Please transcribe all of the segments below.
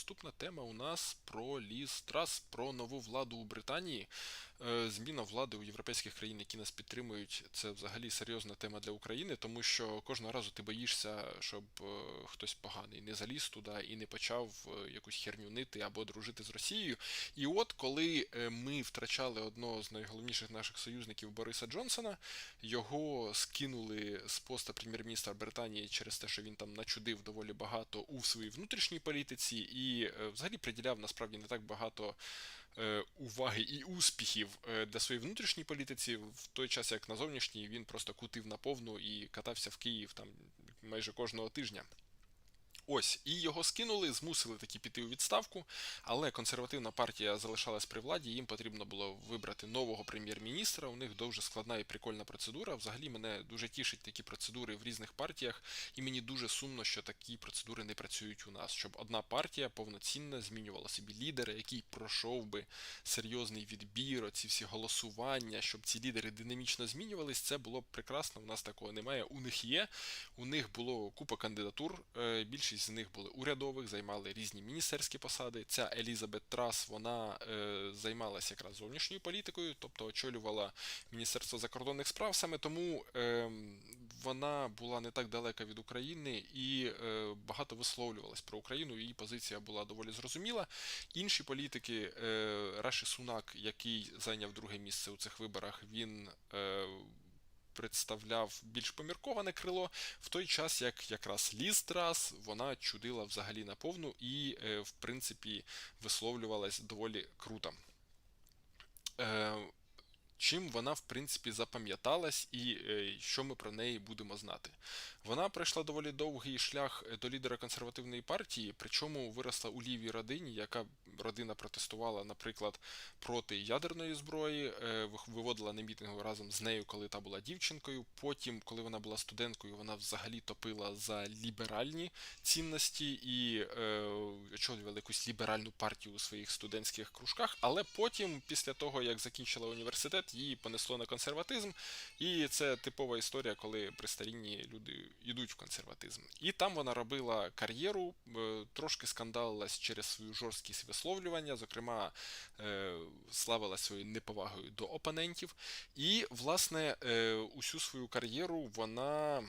наступна тема у нас про Ліз Трас, про нову владу у Британії. Е, Зміна влади у європейських країн, які нас підтримують, це взагалі серйозна тема для України, тому що кожного разу ти боїшся, щоб е, хтось поганий не заліз туди і не почав е, якусь херню нити або дружити з Росією. І от коли ми втрачали одного з найголовніших наших союзників Бориса Джонсона, його скинули з поста прем'єр-міністра Британії через те, що він там начудив доволі багато у своїй внутрішній політиці, і е, взагалі приділяв насправді не так багато е, уваги і успіхів е, для своєї внутрішньої політиці, в той час як на зовнішній він просто кутив наповну і катався в Київ там майже кожного тижня. Ось, і його скинули, змусили таки піти у відставку, але консервативна партія залишалась при владі, їм потрібно було вибрати нового прем'єр-міністра. У них дуже складна і прикольна процедура. Взагалі мене дуже тішать такі процедури в різних партіях, і мені дуже сумно, що такі процедури не працюють у нас, щоб одна партія повноцінно змінювала собі лідера, який пройшов би серйозний відбір, оці всі голосування, щоб ці лідери динамічно змінювались. Це було б прекрасно. У нас такого немає. У них є. У них було купа кандидатур. е, Більшість з них були урядових, займали різні міністерські посади. Ця Елізабет Трас вона е, займалася якраз зовнішньою політикою, тобто очолювала Міністерство закордонних справ. Саме тому е, вона була не так далека від України і е, багато висловлювалась про Україну. Її позиція була доволі зрозуміла. Інші політики, е, Раші Сунак, який зайняв друге місце у цих виборах, він. Е, представляв більш помірковане крило, в той час як якраз Лістрас вона чудила взагалі наповну і, е, в принципі, висловлювалась доволі круто. Е, Чим вона, в принципі, запам'яталась і е, що ми про неї будемо знати. Вона пройшла доволі довгий шлях до лідера консервативної партії, причому виросла у лівій родині, яка родина протестувала, наприклад, проти ядерної зброї, е, виводила на мітингу разом з нею, коли та була дівчинкою. Потім, коли вона була студенткою, вона взагалі топила за ліберальні цінності і е, очолювала якусь ліберальну партію у своїх студентських кружках. Але потім, після того, як закінчила університет, її понесло на консерватизм, і це типова історія, коли при старінні люди йдуть в консерватизм. І там вона робила кар'єру, е, трошки скандалилась через свою жорсткість висловлювання, зокрема, е, славила своєю неповагою до опонентів. І, власне, е, усю свою кар'єру вона.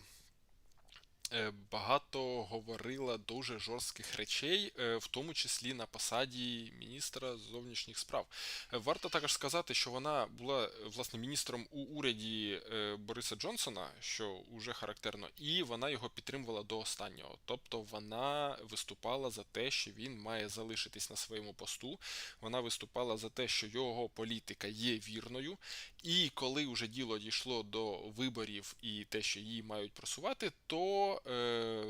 Багато говорила дуже жорстких речей, в тому числі на посаді міністра зовнішніх справ. Варто також сказати, що вона була власне міністром у уряді Бориса Джонсона, що вже характерно, і вона його підтримувала до останнього. Тобто вона виступала за те, що він має залишитись на своєму посту. Вона виступала за те, що його політика є вірною, і коли вже діло дійшло до виборів і те, що її мають просувати, то е,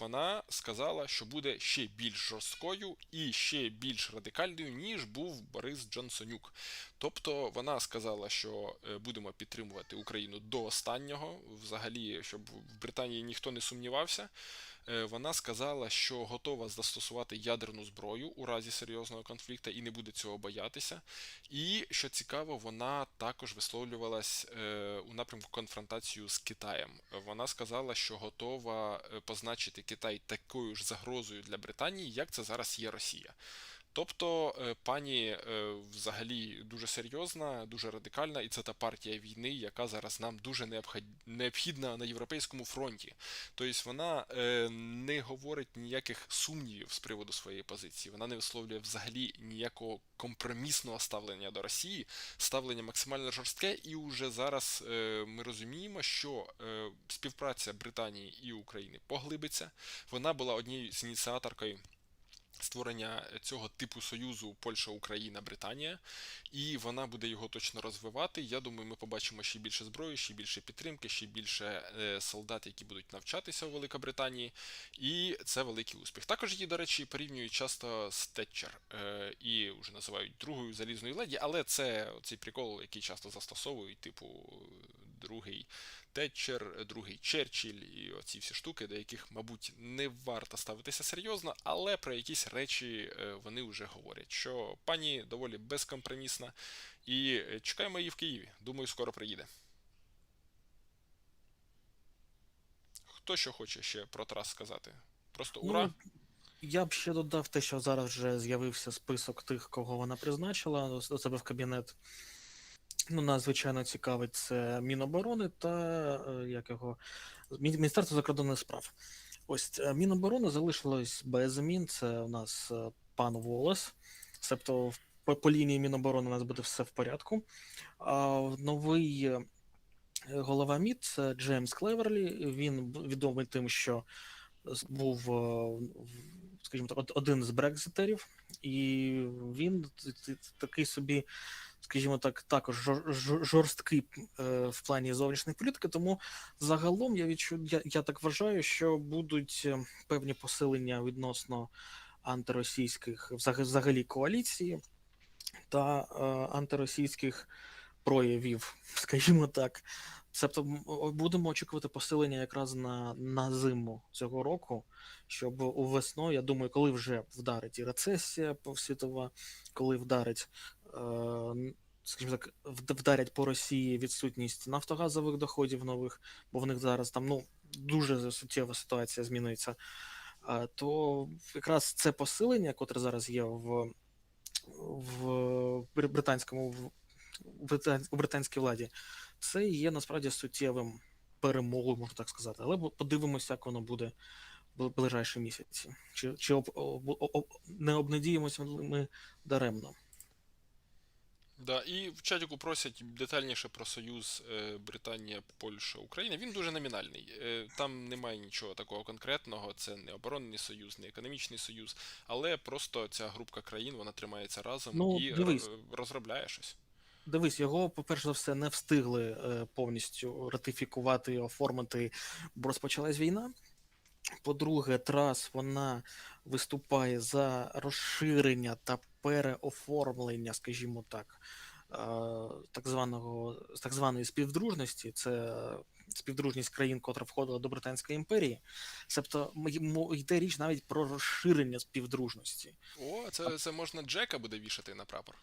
вона сказала, що буде ще більш жорсткою і ще більш радикальною, ніж був Борис Джонсонюк. Тобто вона сказала, що е, будемо підтримувати Україну до останнього, взагалі, щоб в Британії ніхто не сумнівався. Е, вона сказала, що готова застосувати ядерну зброю у разі серйозного конфлікту і не буде цього боятися. І що цікаво, вона також висловлювалась е, у напрямку конфронтацію з Китаєм. Вона сказала, що готова позначити Китай такою ж загрозою для Британії, як це зараз є Росія. Тобто пані взагалі дуже серйозна, дуже радикальна, і це та партія війни, яка зараз нам дуже необхідна на європейському фронті. Тобто вона не говорить ніяких сумнівів з приводу своєї позиції. Вона не висловлює взагалі ніякого компромісного ставлення до Росії, ставлення максимально жорстке, і вже зараз ми розуміємо, що співпраця Британії і України поглибиться. Вона була однією з ініціаторкою створення цього типу союзу Польща, Україна, Британія, і вона буде його точно розвивати. Я думаю, ми побачимо ще більше зброї, ще більше підтримки, ще більше солдат, які будуть навчатися у Великобританії, і це великий успіх. Також її, до речі, порівнюють часто з Тетчер і вже називають другою залізною леді, але це цей прикол, який часто застосовують, типу другий Тетчер, другий Черчилль і оці всі штуки, до яких, мабуть, не варто ставитися серйозно, але про якісь речі вони вже говорять, що пані доволі безкомпромісна, і чекаємо її в Києві. Думаю, скоро приїде. Хто що хоче ще про Трас сказати? Просто ура! Я б ще додав те, що зараз вже з'явився список тих, кого вона призначила до себе в кабінет. Ну, нас, звичайно, цікавить це Міноборони та е, як його Міністерство закордонних справ. Ось е, Міноборони залишилось без змін. Це у нас е, пан Волос. Себто по, по лінії Міноборони у нас буде все в порядку. А новий голова МІД це Джеймс Клеверлі. Він відомий тим, що був, скажімо так, один з брекзитерів, і він такий собі, скажімо так, також жор- жор- жорсткий е, в плані зовнішньої політики. Тому загалом я відчу, я, я так вважаю, що будуть е, певні посилення відносно антиросійських взаг- взагалі коаліції та е, антиросійських проявів, скажімо так. Тобто будемо очікувати посилення якраз на, на зиму цього року, щоб у весну, я думаю, коли вже вдарить і рецесія повсвітова, коли вдарить, скажімо так, вдарять по Росії відсутність нафтогазових доходів нових, бо в них зараз там ну дуже суттєва ситуація зміниться. е, То якраз це посилення, котре зараз є в, в британському в- британській владі, це є насправді суттєвим перемогою, можна так сказати. Але подивимося, як воно буде в ближайші місяці. Чи, чи об, об, об, не обнадіємося ми даремно. Да, і в чатіку просять детальніше про союз е, Британія, Польща, Україна. Він дуже номінальний. Е, Там немає нічого такого конкретного. Це не оборонний союз, не економічний союз, але просто ця групка країн вона тримається разом Ну, і дивись. розробляє щось. Дивись, його, по-перше за все, не встигли е, повністю ратифікувати оформити, бо розпочалась війна. По-друге, Трас вона виступає за розширення та переоформлення, скажімо так, е, так званого так званої співдружності. Це співдружність країн, котра входила до Британської імперії. М- йде річ навіть про розширення співдружності. О, це, це можна Джека буде вішати на прапор. Е,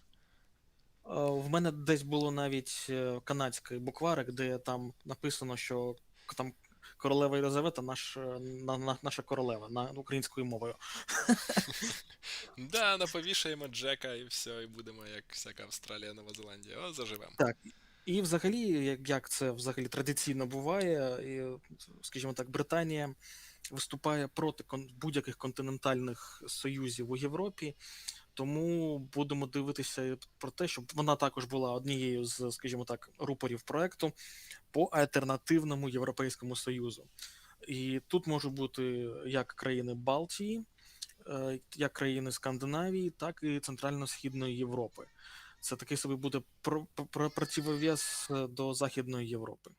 В мене десь було навіть е, канадський букварик, де там написано, що там королева Єлизавета наш, е, на, на, наша королева на українською мовою. Да, наповішаємо Джека і все, і будемо як всяка Австралія, Нова Зеландія. О, заживемо. Так. І взагалі, як, як це взагалі традиційно буває, і, скажімо так, Британія виступає проти кон- будь-яких континентальних союзів у Європі. Тому будемо дивитися про те, щоб вона також була однією з, скажімо так, рупорів проекту по альтернативному Європейському Союзу. І тут можуть бути як країни Балтії, е, як країни Скандинавії, так і Центрально-Східної Європи. Це такий собі буде про- про- противовес е, до Західної Європи.